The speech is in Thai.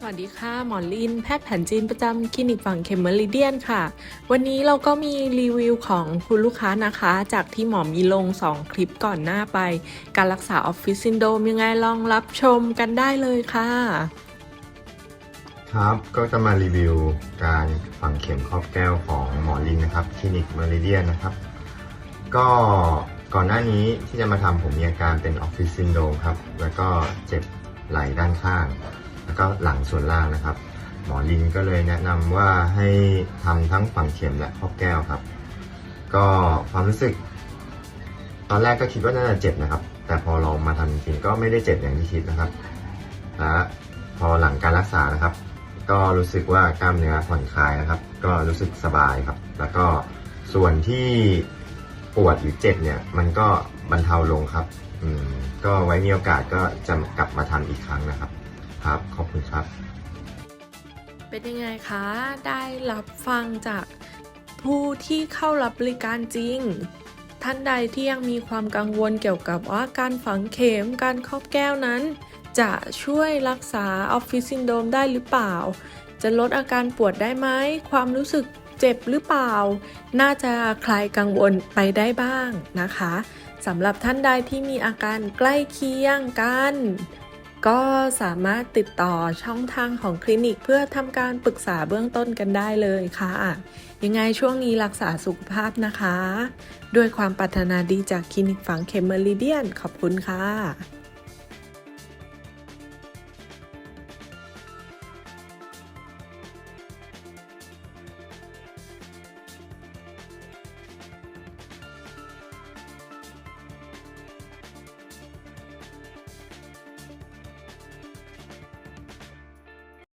สวัสดีค่ะ หมอลิน แพทย์แผนจีนประจำคลินิกฝั่งเขมเมริเดียนค่ะ วันนี้เราก็มีรีวิวของคุณลูกค้านะคะ จากที่หมอมีลง 2 คลิปก่อนหน้าไป การรักษาออฟฟิศซินโดมยังไงลองรับชมกันได้เลยค่ะ ครับก็จะมารีวิวการฝังเข็มครอบแก้วของหมอลินนะครับคลินิกเมริเดียนนะครับ ก็ก่อนหน้านี้ที่จะมาทำผมมีอาการเป็นออฟฟิศซินโดมครับแล้วก็เจ็บไหล่ด้านข้าง แล้วก็หลังส่วนล่างนะครับ หมอลินก็เลยแนะนำว่าให้ทำทั้งฝังเข็มและครอบแก้วครับ ก็ความรู้สึก ตอนแรกก็คิดว่าน่าจะเจ็บนะครับ แต่พอลองมาทำจริงก็ไม่ได้เจ็บอย่างที่คิดนะครับและพอหลังการรักษานะครับ ก็รู้สึกว่ากล้ามเนื้อผ่อนคลายนะครับ ก็รู้สึกสบายครับ แล้วก็ส่วนที่ปวดหรือเจ็บเนี่ย มันก็บรรเทาลงครับ อืม ก็ไว้มีโอกาสก็จะกลับมาทำอีกครั้งนะครับ ครับ ขอบคุณครับ เป็นยังไงคะ ได้รับฟังจากผู้ที่เข้ารับบริการจริง ท่านใดที่ยังมีความกังวลเกี่ยวกับว่าการฝังเข็มการครอบแก้วนั้น จะช่วยรักษาออฟฟิศซินโดมได้หรือเปล่า จะลดอาการปวดได้ไหม ความรู้สึกเจ็บหรือเปล่า น่าจะคลายกังวลไปได้บ้างนะคะสำหรับท่านใดที่มีอาการใกล้เคียงกัน ก็สามารถติดต่อช่องทางของคลินิกเพื่อทำการปรึกษาเบื้องต้นกันได้เลยค่ะ ยังไงช่วงนี้รักษาสุขภาพนะคะ ด้วยความปรารถนาดีจากคลินิกฝังเข็มเมริเดียน ขอบคุณค่ะ